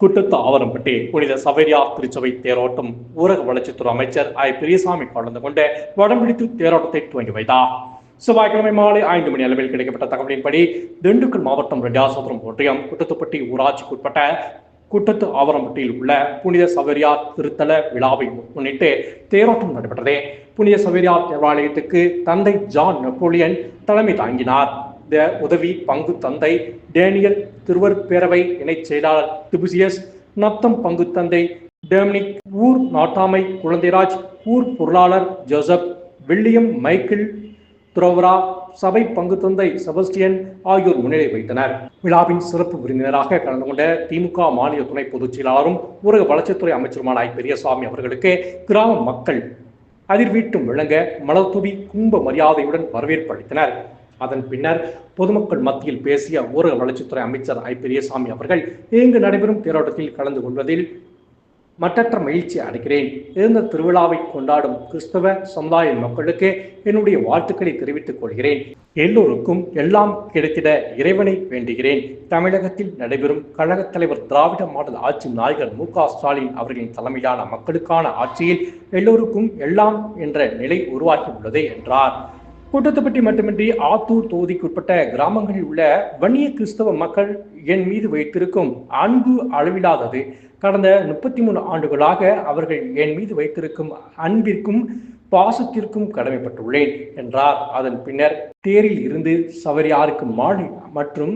குட்டத்து ஆவரம்பட்டி புனித சபரியார் திருச்சபை தேரோட்டம் ஊரக வளர்ச்சித்துறை அமைச்சர் ஐ. பெரியசாமி கலந்து கொண்டு வடம்பிடித்து தேரோட்டத்தை துவங்கி வைத்தார். செவ்வாய்க்கிழமை மாலை ஐந்து மணி அளவில் கிடைக்கப்பட்ட தகவலின்படி திண்டுக்கல் மாவட்டம் ரெட்டியாசோத்திரம் ஒன்றியம் குட்டத்துப்பட்டி ஊராட்சிக்குட்பட்ட குட்டத்து ஆவரம்பட்டியில் உள்ள புனித சபரியார் திருத்தல விழாவை முன்னிட்டு தேரோட்டம் நடைபெற்றது. புனித சவேரியார் தேவாலயத்துக்கு தந்தை ஜான் நெப்போலியன் தலைமை தாங்கினார். உதவி பங்கு தந்தை டேனியல் திருவர் பேரவை இணைச் செயலாளர் திபுசியஸ் நத்தம் பங்கு தந்தை டெமினிக் ஊர் நாட்டாமை குழந்தைராஜ் ஊர் பொருளாளர் ஜோசப் வில்லியம் மைக்கேல் துரோவரா சபை பங்கு தந்தை செபஸ்டியன் ஆகியோர் முன்னிலை வைத்தனர். விழாவின் சிறப்பு விருந்தினராக கலந்து கொண்ட திமுக மாநில துணை பொதுச் செயலாளரும் ஊரக வளர்ச்சித்துறை அமைச்சருமான ஐ. பெரியசாமி அவர்களுக்கு கிராம மக்கள் அதிர்வீட்டும் விளங்க மலர்தூவி கும்ப மரியாதையுடன் வரவேற்பு அளித்தனர். அதன் பின்னர் பொதுமக்கள் மத்தியில் பேசிய ஊரக வளர்ச்சித்துறை அமைச்சர் ஐ. பெரியசாமி அவர்கள் இங்கு நடைபெறும் தேரோட்டத்தில் கலந்து கொள்வதில் மற்றற்ற மகிழ்ச்சி அடைகிறேன். இந்த திருவிழாவை கொண்டாடும் கிறிஸ்தவ சமுதாய மக்களுக்கு என்னுடைய வாழ்த்துக்களை தெரிவித்துக் கொள்கிறேன். எல்லோருக்கும் எல்லாம் கிடைத்திட இறைவனை வேண்டுகிறேன். தமிழகத்தில் நடைபெறும் கழகத் தலைவர் திராவிட மாடல் ஆட்சி நாயகர் மு. க. ஸ்டாலின் அவர்களின் தலைமையிலான மக்களுக்கான ஆட்சியில் எல்லோருக்கும் எல்லாம் என்ற நிலை உருவாகியுள்ளது என்றார். கூட்டத்தைப்பட்டி மட்டுமின்றி ஆத்தூர் தொகுதிக்குட்பட்ட கிராமங்களில் உள்ள வன்னிய கிறிஸ்தவ மக்கள் என் மீது வைத்திருக்கும் அன்பு அளவிலாதது கடந்த முப்பத்தி மூணு ஆண்டுகளாக அவர்கள் என் மீது வைத்திருக்கும் அன்பிற்கும் பாசத்திற்கும் கடமைப்பட்டுள்ளேன் என்றார். அதன் பின்னர் தேரில் இருந்து சவரியாருக்கு மாலை மற்றும்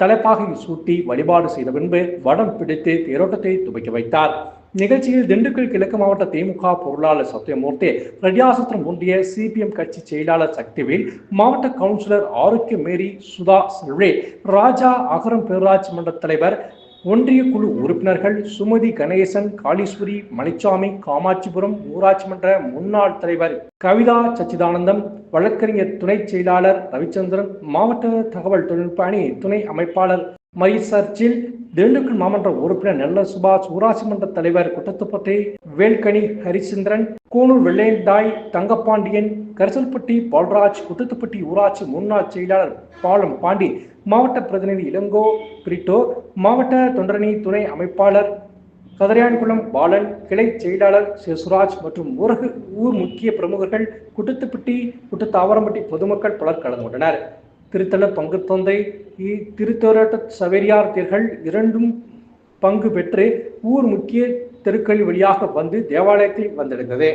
தலைப்பாகை சூட்டி வழிபாடு செய்த பின்பு வடம் பிடித்து தேரோட்டத்தை துவக்கி வைத்தார். நிகழ்ச்சியில் திண்டுக்கல் கிழக்கு மாவட்ட திமுக பொருளாளர் சத்யமூர்த்தி பிரஜாசத்திரம் ஒன்றிய சிபிஎம் கட்சி செயலாளர் சக்திவேல் மாவட்ட கவுன்சிலர் ஆரோக்கிய மேரி சுதா செல்வே ராஜா அகரம் பேரூராட்சி மன்ற தலைவர் ஒன்றிய குழு உறுப்பினர்கள் சுமதி கணேசன் காளீஸ்வரி மணிச்சாமி காமாட்சிபுரம் ஊராட்சி மன்ற முன்னாள் தலைவர் கவிதா சச்சிதானந்தம் வழக்கறிஞர் துணை செயலாளர் ரவிச்சந்திரன் மாவட்ட தகவல் தொழில்நுட்ப அணி துணை அமைப்பாளர் மைசர்ச்சில் திண்டுக்கல் மாமன்ற உறுப்பினர் நெல்ல சுபாஷ் ஊராட்சி மன்ற தலைவர் குட்டத்துப்பட்டை வேல்கனி ஹரிச்சந்திரன் கூனூர் வெள்ளையந்தாய் தங்கப்பாண்டியன் கரிசல்பட்டி பால்ராஜ் குட்டத்துப்பட்டி ஊராட்சி முன்னாள் செயலாளர் பாலம் பாண்டி மாவட்ட பிரதிநிதி இளங்கோ பிரிட்டோ மாவட்ட தொண்டரணி துணை அமைப்பாளர் கதரையான்குளம் பாலன் கிளை செயலாளர் சிசுராஜ் மற்றும் ஊரக ஊர் முக்கிய பிரமுகர்கள் குட்டத்துப்பட்டி குட்டத்தாவரம்பட்டி பொதுமக்கள் பலர் கலந்து கொண்டனர். திருத்தல பங்கு தொந்தை திருத்தோரட்ட சவேரியார் தேர்கள் இரண்டும் பங்கு பெற்று ஊர் முக்கிய தெருக்கள் வழியாக வந்து தேவாலயத்தில் வந்தடைந்தது